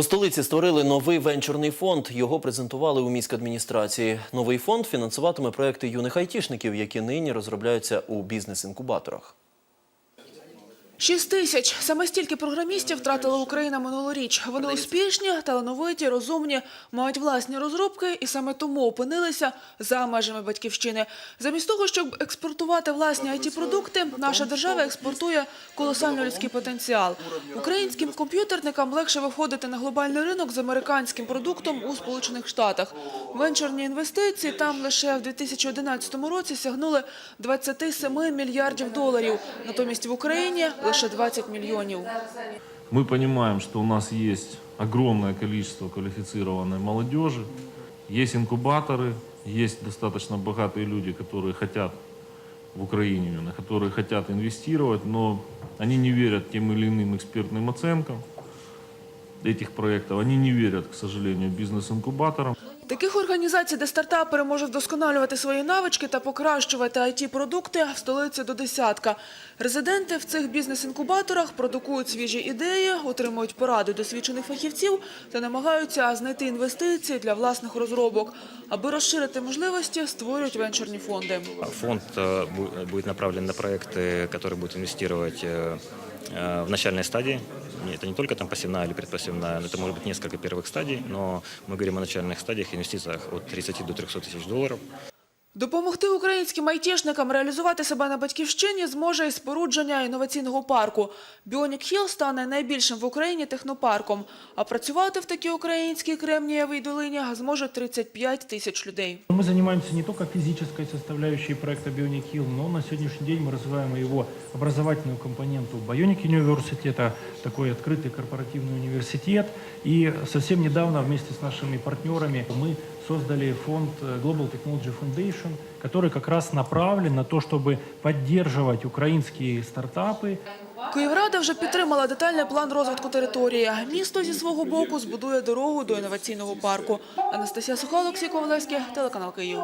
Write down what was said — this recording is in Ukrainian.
У столиці створили новий венчурний фонд. Його презентували у міськадміністрації. Новий фонд фінансуватиме проекти юних айтішників, які нині розробляються у бізнес-інкубаторах. Шість тисяч. Саме стільки програмістів втратила Україна минулоріч. Вони успішні, талановиті, розумні, мають власні розробки і саме тому опинилися за межами батьківщини. Замість того, щоб експортувати власні IT-продукти, наша держава експортує колосальний людський потенціал. Українським комп'ютерникам легше виходити на глобальний ринок з американським продуктом у Сполучених Штатах. Венчурні інвестиції там лише в 2011 році сягнули 27 мільярдів доларів. Натомість в Україні лише 20 мільйонів. Мы понимаем, что у нас есть огромное количество квалифицированной молодежи, есть инкубаторы, есть достаточно богатые люди, которые хотят в Украине именно, которые хотят инвестировать, но они не верят тем или иным экспертным оценкам этих проектов, они не верят, к сожалению, бизнес-инкубаторам. Таких організацій, де стартапери можуть вдосконалювати свої навички та покращувати IT-продукти, в столиці до десятка. Резиденти в цих бізнес-інкубаторах продукують свіжі ідеї, отримують поради досвідчених фахівців та намагаються знайти інвестиції для власних розробок. Аби розширити можливості, створюють венчурні фонди. Фонд э, бу- будет направлен на проекты, которые будут инвестировать э, э, в начальной стадии. Не- Это не только там пассивная или предпассивная, но это может быть несколько первых стадий, но мы говорим о начальных стадиях, инвестициях от 30 до 300 тысяч долларов. Допомогти українським айтішникам реалізувати себе на батьківщині зможе і спорудження інноваційного парку. Bionic Hill стане найбільшим в Україні технопарком. А працювати в такій українській Кремнієвій долині зможуть 35 тисяч людей. Мы занимаемся не только физической составляющей проекта Bionic Hill, но на сегодняшний день мы развиваем и его образовательную компоненту. Bionic University – это такой открытый корпоративный университет. И совсем недавно вместе с нашими партнерами мы создали фонд э, Global Technology Foundation, который как раз направлен на то, чтобы поддерживать украинские стартапы, Київрада вже підтримала детальний план розвитку території. Місто зі свого боку збудує дорогу до інноваційного парку. Анастасія Суха, Олексій Ковалевський, телеканал Київ.